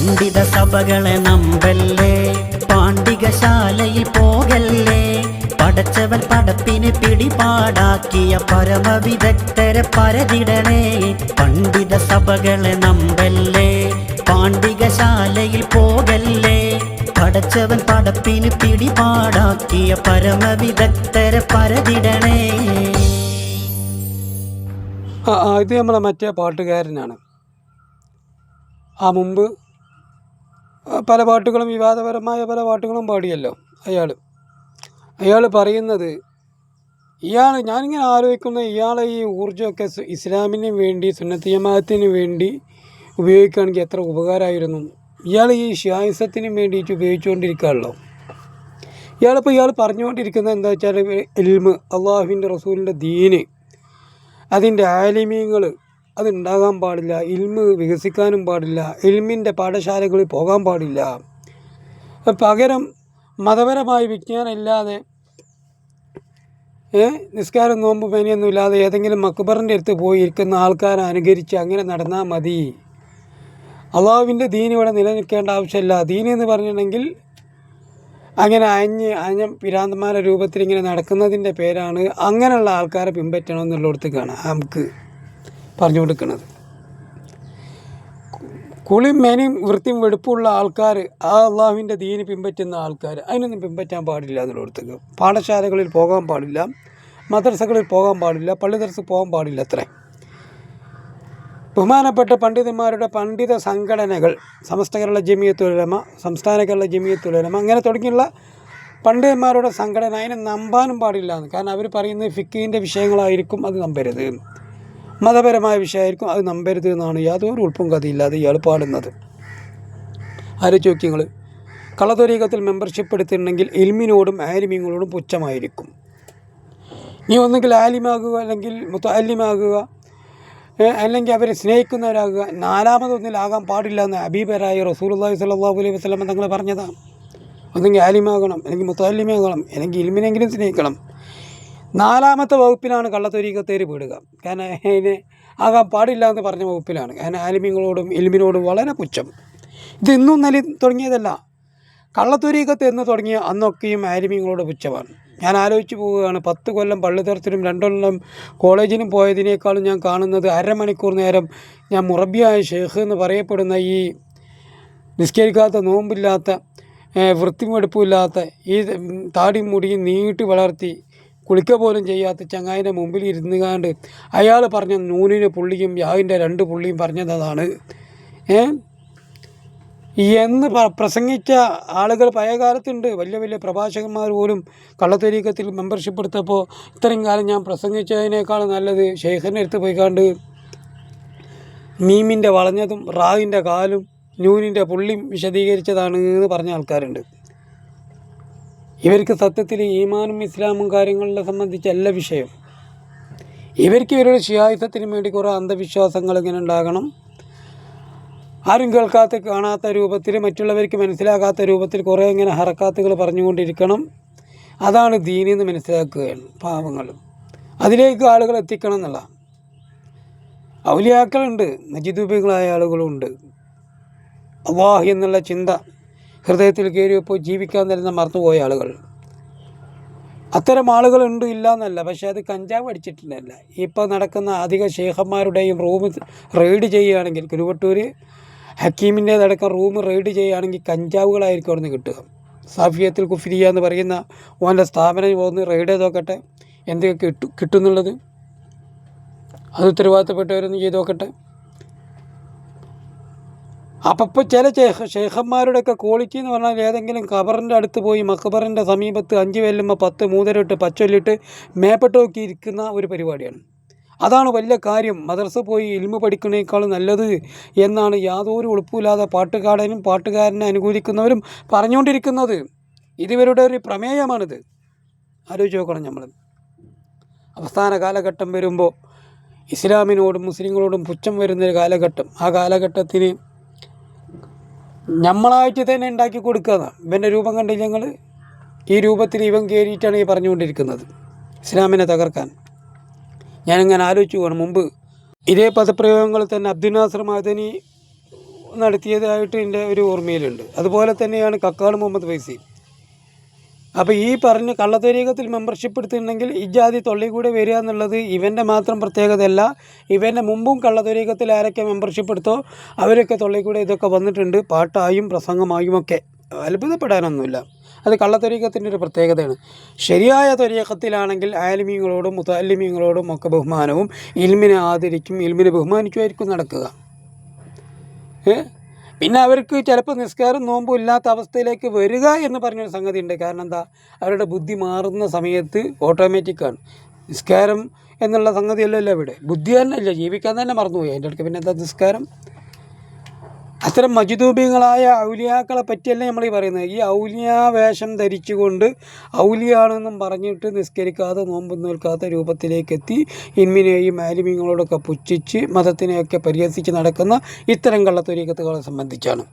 പണ്ഡിത സഭകളെ നമ്പല്ലേ? പാണ്ഡികശാലയിൽ പോകല്ലേ? പടച്ചവൻ പടപ്പിന് പിടിപാടാക്കിയ പരമവിദഗ്ധരെ പരതിടണേ. പണ്ഡിത സഭകളെ നമ്പല്ലേ? പാണ്ഡികശാലയിൽ പോകല്ലേ? പടച്ചവൻ പടപ്പിന് പിടിപാടാക്കിയ പരമവിദഗ്ധരെ പരതിടണേ. ഇത് നമ്മളെ മറ്റേ പാട്ടുകാരനാണ്. ആ മുമ്പ് പല പാട്ടുകളും വിവാദപരമായ പല പാട്ടുകളും പാടിയല്ലോ അയാൾ അയാൾ പറയുന്നത് ഇയാൾ ഞാനിങ്ങനെ ആലോചിക്കുന്നത് ഇയാളെ ഈ ഊർജമൊക്കെ ഇസ്ലാമിന് വേണ്ടി സുന്നത്തിയമാനത്തിന് വേണ്ടി ഉപയോഗിക്കുകയാണെങ്കിൽ എത്ര ഉപകാരമായിരുന്നു. ഇയാൾ ഈ ഷ്യായുസത്തിന് വേണ്ടിയിട്ട് ഉപയോഗിച്ചുകൊണ്ടിരിക്കുകയാണല്ലോ. ഇയാളിപ്പോൾ ഇയാൾ പറഞ്ഞുകൊണ്ടിരിക്കുന്നത് എന്താ വെച്ചാൽ എൽമ് അള്ളാഹുവിന്റെ റസൂലിന്റെ ദീന് അതിന്റെ ആലിമീങ്ങൾ അതുണ്ടാകാൻ പാടില്ല ഇൽമ് വികസിക്കാനും പാടില്ല ഇൽമിന്റെ പാഠശാലകളിൽ പോകാൻ പാടില്ല. പകരം മതപരമായ വിജ്ഞാനം ഇല്ലാതെ നിസ്കാരം നോമ്പ് പനിയൊന്നും ഇല്ലാതെ ഏതെങ്കിലും മക്ബറിന്റെ അടുത്ത് പോയി ഇരിക്കുന്ന ആൾക്കാരെ അനുകരിച്ച് അങ്ങനെ നടന്നാൽ മതി. അള്ളാഹുവിന്റെ ദീൻ ഇവിടെ നിലനിൽക്കേണ്ട ആവശ്യമില്ല. ദീൻ എന്ന് പറഞ്ഞിട്ടുണ്ടെങ്കിൽ അങ്ങനെ അഞ്ഞ് അഞ്ഞ പിരാന്തന്മാരുടെ രൂപത്തിൽ ഇങ്ങനെ നടക്കുന്നതിന്റെ പേരാണ് അങ്ങനെയുള്ള ആൾക്കാരെ പിൻപറ്റണമെന്നുള്ളടത്ത് കാണാം നമുക്ക്. പറഞ്ഞു കൊടുക്കുന്നത് കുളിയും മേനയും വൃത്തിയും വെടുപ്പുള്ള ആൾക്കാർ ആ അള്ളാഹുവിന്റെ ദീന് പിൻപറ്റുന്ന ആൾക്കാർ അതിനൊന്നും പിൻപറ്റാൻ പാടില്ല എന്നുള്ളിടത്തേക്ക്. പാഠശാലകളിൽ പോകാൻ പാടില്ല മദ്രസകളിൽ പോകാൻ പാടില്ല പള്ളി പോകാൻ പാടില്ല അത്രേ. ബഹുമാനപ്പെട്ട പണ്ഡിതന്മാരുടെ പണ്ഡിത സംഘടനകൾ സമസ്ത കേരള ജമിയത്തുലമ സംസ്ഥാന കേരള ജമിയത്തുലമ അങ്ങനെ തുടങ്ങിയുള്ള പണ്ഡിതന്മാരുടെ സംഘടന അതിനെ നമ്പാനും പാടില്ല കാരണം അവർ പറയുന്നത് ഫിക്കീന്റെ വിഷയങ്ങളായിരിക്കും അത് നമ്പരുത്. മതപരമായ വിഷയമായിരിക്കും. അത് നമ്പരുത് എന്നാണ് യാതൊരു ഉൾപ്പും കഥയില്ലാതെ ഇയാൾ പാടുന്നത്. ആലോചിച്ച് നോക്കി കളതൊരീകത്തിൽ മെമ്പർഷിപ്പ് എടുത്തിട്ടുണ്ടെങ്കിൽ ഇൽമിനോടും ആലിമിങ്ങളോടും പുച്ഛമായിരിക്കും. നീ ഒന്നുകിൽ ആലിമാകുക അല്ലെങ്കിൽ മുത്താലിമാകുക ഏ, അല്ലെങ്കിൽ അവരെ സ്നേഹിക്കുന്നവരാകുക. നാലാമതൊന്നിലാകാൻ പാടില്ല എന്ന് അബീബരായ റസൂലുള്ളാഹി സ്വല്ലല്ലാഹു അലൈഹി വസല്ലം തങ്ങൾ പറഞ്ഞതാണ് ഒന്നെങ്കിൽ ആലിമാകണം അല്ലെങ്കിൽ മുത്താലിമാകണം അല്ലെങ്കിൽ ഇൽമിനെങ്കിലും സ്നേഹിക്കണം. നാലാമത്തെ വകുപ്പിലാണ് കള്ളത്തൊരീക്കത്തേര് വീടുക കാരണം അതിനെ ആകാൻ പാടില്ല എന്ന് പറഞ്ഞ വകുപ്പിലാണ്. കാരണം ആലിമ്യങ്ങളോടും എലിമിനോടും വളരെ പുച്ഛം. ഇത് ഇന്നും ഇന്നലെ തുടങ്ങിയതല്ല. കള്ളത്തൊരീക്കത്ത് എന്ന് തുടങ്ങിയ അന്നൊക്കെയും ആലിമ്യങ്ങളോട് പുച്ഛമാണ്. ഞാൻ ആലോചിച്ച് പോവുകയാണ്. പത്ത് കൊല്ലം പള്ളിത്തരത്തിനും രണ്ടൊല്ലം കോളേജിനും പോയതിനേക്കാളും ഞാൻ കാണുന്നത് അരമണിക്കൂർ നേരം ഞാൻ മുറബിയായ ഷെയ്ഖ് എന്ന് പറയപ്പെടുന്ന ഈ നിസ്കരിക്കാത്ത നോമ്പില്ലാത്ത വൃത്തിമെടുപ്പില്ലാത്ത ഈ താടി മുടിയും നീട്ടി വളർത്തി കുളിക്ക പോലും ചെയ്യാത്ത ചങ്ങായിന്റെ മുമ്പിൽ ഇരുന്നുകാണ്ട് അയാൾ പറഞ്ഞ നൂനിന് പുള്ളിയും യാവിന്റെ രണ്ട് പുള്ളിയും പറഞ്ഞതാണ് ഏ? എന്ന് പ്രസംഗിച്ച ആളുകൾ പഴയ കാലത്തുണ്ട്. വലിയ വലിയ പ്രഭാഷകന്മാർ പോലും കള്ളത്തരീക്കത്തിൽ മെമ്പർഷിപ്പ് എടുത്തപ്പോൾ ഇത്രയും കാലം ഞാൻ പ്രസംഗിച്ചതിനേക്കാൾ നല്ലത് ഷെയ്ഖിന്റെ അടുത്ത് പോയിക്കാണ്ട് മീമിന്റെ വളഞ്ഞതും റാവിന്റെ കാലും നൂനിന്റെ പുള്ളിയും വിശദീകരിച്ചതാണ് എന്ന് പറഞ്ഞ ആൾക്കാരുണ്ട്. ഇവർക്ക് സത്യത്തിൽ ഈമാനും ഇസ്ലാമും കാര്യങ്ങളെ സംബന്ധിച്ച് അല്ല വിഷയം. ഇവർക്ക് ഇവരുടെ ശിയായുധത്തിന് വേണ്ടി കുറേ അന്ധവിശ്വാസങ്ങൾ ഇങ്ങനെ ഉണ്ടാകണം. ആരും കേൾക്കാത്ത കാണാത്ത രൂപത്തിൽ മറ്റുള്ളവർക്ക് മനസ്സിലാകാത്ത രൂപത്തിൽ കുറേ ഇങ്ങനെ ഹറക്കാത്തുകൾ പറഞ്ഞുകൊണ്ടിരിക്കണം. അതാണ് ദീനിന്ന് മനസ്സിലാക്കുകയാണ് പാവങ്ങൾ. അതിലേക്ക് ആളുകൾ എത്തിക്കണം എന്നുള്ള ഔലിയാക്കളുണ്ട് നജിദുബികളായ ആളുകളുണ്ട്. അള്ളാഹ് എന്നുള്ള ചിന്ത ഹൃദയത്തിൽ കയറിയപ്പോൾ ജീവിക്കാൻ തരുന്ന മറന്നുപോയ ആളുകൾ. അത്തരം ആളുകളുണ്ട് ഇല്ല എന്നല്ല പക്ഷേ അത് കഞ്ചാവ് അടിച്ചിട്ടില്ല ഇപ്പോൾ നടക്കുന്ന അധിക ഷേഖന്മാരുടെയും റൂം റെയ്ഡ് ചെയ്യുകയാണെങ്കിൽ കുരുവട്ടൂർ ഹക്കീമിന്റേതടക്കം റൂം റെയ്ഡ് ചെയ്യുകയാണെങ്കിൽ കഞ്ചാവുകളായിരിക്കും അവിടെ നിന്ന് കിട്ടുക. സാഫിയത്തിൽ കുഫിരിയ എന്ന് പറയുന്ന ഓന്റെ സ്ഥാപനം പോകുന്ന റെയ്ഡ് ചെയ്തോക്കട്ടെ എന്തൊക്കെ കിട്ടും കിട്ടുന്നുള്ളത്. അത് ഉത്തരവാദിത്തപ്പെട്ടവരൊന്ന് ചെയ്ത് നോക്കട്ടെ. അപ്പം ഇപ്പോൾ ചില ഷേഖ ഷേഖന്മാരുടെയൊക്കെ ക്വാളിറ്റി എന്ന് പറഞ്ഞാൽ ഏതെങ്കിലും ഖബറിന്റെ അടുത്ത് പോയി മക്ബറിന്റെ സമീപത്ത് അഞ്ച് വെല്ലുമ്പോൾ പത്ത് മൂന്നരട്ട് പച്ചൊല്ലിട്ട് മേപ്പെട്ട് ഇരിക്കുന്ന ഒരു പരിപാടിയാണ്. അതാണ് വലിയ കാര്യം. മദർസ പോയി ഇൽമ പഠിക്കുന്നേക്കാൾ നല്ലത് എന്നാണ് യാതൊരു ഉളുപ്പില്ലാതെ പാട്ടുകാരനും പാട്ടുകാരനെ അനുകൂലിക്കുന്നവരും പറഞ്ഞുകൊണ്ടിരിക്കുന്നത്. ഇതിവരുടെ ഒരു പ്രമേയമാണിത്. ആലോചിച്ച് നോക്കണം നമ്മൾ. അവസാന കാലഘട്ടം വരുമ്പോൾ ഇസ്ലാമിനോടും മുസ്ലിങ്ങളോടും പുച്ഛം വരുന്നൊരു കാലഘട്ടം. ആ കാലഘട്ടത്തിന് നമ്മളായിട്ട് തന്നെ ഉണ്ടാക്കി കൊടുക്കുക ഇവന്റെ രൂപം കണ്ടില്ല ഞങ്ങൾ ഈ രൂപത്തിൽ ഇവൻ കയറിയിട്ടാണ് ഈ പറഞ്ഞുകൊണ്ടിരിക്കുന്നത്. ഇസ്ലാമിനെ തകർക്കാൻ. ഞാനിങ്ങനെ ആലോചിച്ചു പോകണം മുമ്പ് ഇതേ പദപ്രയോഗങ്ങൾ തന്നെ അബ്ദുൽ നാസർ മദനി നടത്തിയതായിട്ട് എന്റെ ഒരു ഓർമ്മയിലുണ്ട്. അതുപോലെ തന്നെയാണ് കക്കാട് മുഹമ്മദ് ഫൈസി. അപ്പോൾ ഈ പറഞ്ഞ കള്ളത്തരീകത്തിൽ മെമ്പർഷിപ്പ് എടുത്തിട്ടുണ്ടെങ്കിൽ ഈ ജാതി തൊള്ളി കൂടെ വരിക എന്നുള്ളത് ഇവന്റെ മാത്രം പ്രത്യേകതയല്ല. ഇവന്റെ മുമ്പും കള്ളത്തരീകത്തിൽ ആരൊക്കെ മെമ്പർഷിപ്പ് എടുത്തോ അവരൊക്കെ തൊള്ളി കൂടെ ഇതൊക്കെ വന്നിട്ടുണ്ട്. പാട്ടായും പ്രസംഗമായും ഒക്കെ. അത്ഭുതപ്പെടാനൊന്നുമില്ല. അത് കള്ളത്തൊരീക്കത്തിന്റെ ഒരു പ്രത്യേകതയാണ്. ശരിയായ തൊരീക്കത്തിലാണെങ്കിൽ ആലിമീങ്ങളോടും മുത്താലിമീങ്ങളോടും ഒക്കെ ബഹുമാനവും ഇൽമിനെ ആദരിക്കും ഇൽമിനെ ബഹുമാനിക്കുമായിരിക്കും നടക്കുക. ഏ? പിന്നെ അവർക്ക് ചിലപ്പോൾ നിസ്കാരം നോമ്പും ഇല്ലാത്ത അവസ്ഥയിലേക്ക് വരിക എന്ന് പറഞ്ഞൊരു സംഗതി ഉണ്ട് കാരണം എന്താ? അവരുടെ ബുദ്ധി മാറുന്ന സമയത്ത് ഓട്ടോമാറ്റിക്കാണ് നിസ്കാരം എന്നുള്ള സംഗതിയല്ലല്ലോ ഇവിടെ. ബുദ്ധി തന്നെ ഇല്ല ജീവിക്കാൻ തന്നെ മറന്നുപോയി. അതിന്റെ അടുക്ക് പിന്നെ എന്താ നിസ്കാരം അത്തരം മജിദൂബികളായ ഔലിയാക്കളെ പറ്റിയല്ല നമ്മൾ ഈ പറയുന്നത്. ഈ ഔലിയാ വേഷം ധരിച്ചുകൊണ്ട് ഔലിയാണെന്നും പറഞ്ഞിട്ട് നിസ്കരിക്കാതെ നോമ്പ് നിൽക്കാത്ത രൂപത്തിലേക്ക് എത്തി ഇൻമിനെയും പുച്ഛിച്ച് മതത്തിനെയൊക്കെ പരിഹസിച്ച് നടക്കുന്ന ഇത്തരം കള്ളത്തൊരീക്കത്തുകളെ സംബന്ധിച്ചാണ്.